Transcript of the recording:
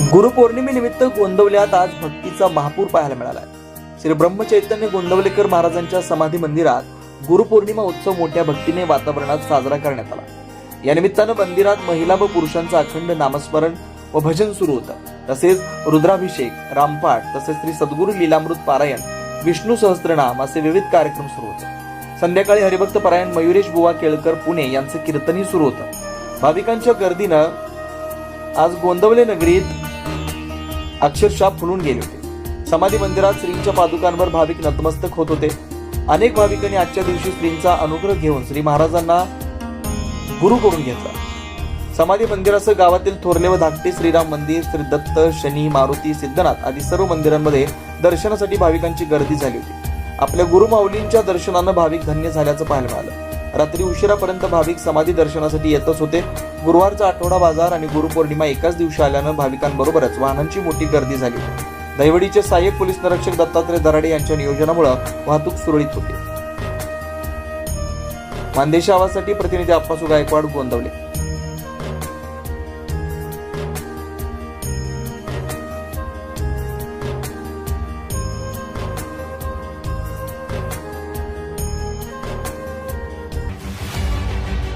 गुरुपौर्णिमेनिमित्त गोंदवल्यात आज भक्तीचा महापूर पाहायला मिळाला श्री ब्रह्मचैतन्य गोंदवलेकर महाराजांच्या समाधी मंदिरात गुरुपौर्णिमा उत्सव मोठ्या भक्तीने वातावरणात साजरा करण्यात आला. या निमित्तानं मंदिरात महिला व पुरुषांचं अखंड नामस्मरण व भजन सुरू होतं. तसेच रुद्राभिषेक रामपाठ तसेच श्री सद्गुरू लीलामृत पारायण विष्णू सहस्त्रनाम असे विविध कार्यक्रम सुरू होते. संध्याकाळी हरिभक्त पारायण मयुरेश बुवा केळकर पुणे यांचं कीर्तनही सुरू होतं. भाविकांच्या गर्दीनं आज गोंदवले नगरीत अक्षरशः फुलून गेले होते. समाधी मंदिरात श्रींच्या पादुकांवर भाविक नतमस्तक होत होते. अनेक भाविकांनी आजच्या दिवशी श्रींचा अनुग्रह घेऊन श्री महाराजांना गुरु करून घेतला. समाधी मंदिरासह गावातील थोरले व धाकटे श्रीराम मंदिर श्री दत्त शनी मारुती सिद्धनाथ आदी सर्व मंदिरांमध्ये दर्शनासाठी भाविकांची गर्दी झाली होती. आपल्या गुरुमाऊलींच्या दर्शनानं भाविक धन्य झाल्याचं पाहायला मिळालं. रात्री उशिरापर्यंत भाविक समाधी दर्शनासाठी येतच होते. गुरुवारचा आठवडा बाजार आणि गुरुपौर्णिमा एकाच दिवशी आल्यानं भाविकांबरोबरच वाहनांची मोठी गर्दी झाली. होती दैवडीचे सहाय्यक पोलीस निरीक्षक दत्तात्रय दराडे यांच्या नियोजनामुळे वाहतूक सुरळीत होती. मानदेशी आवाजसाठी प्रतिनिधी अप्पासू गायकवाड गोंदवले.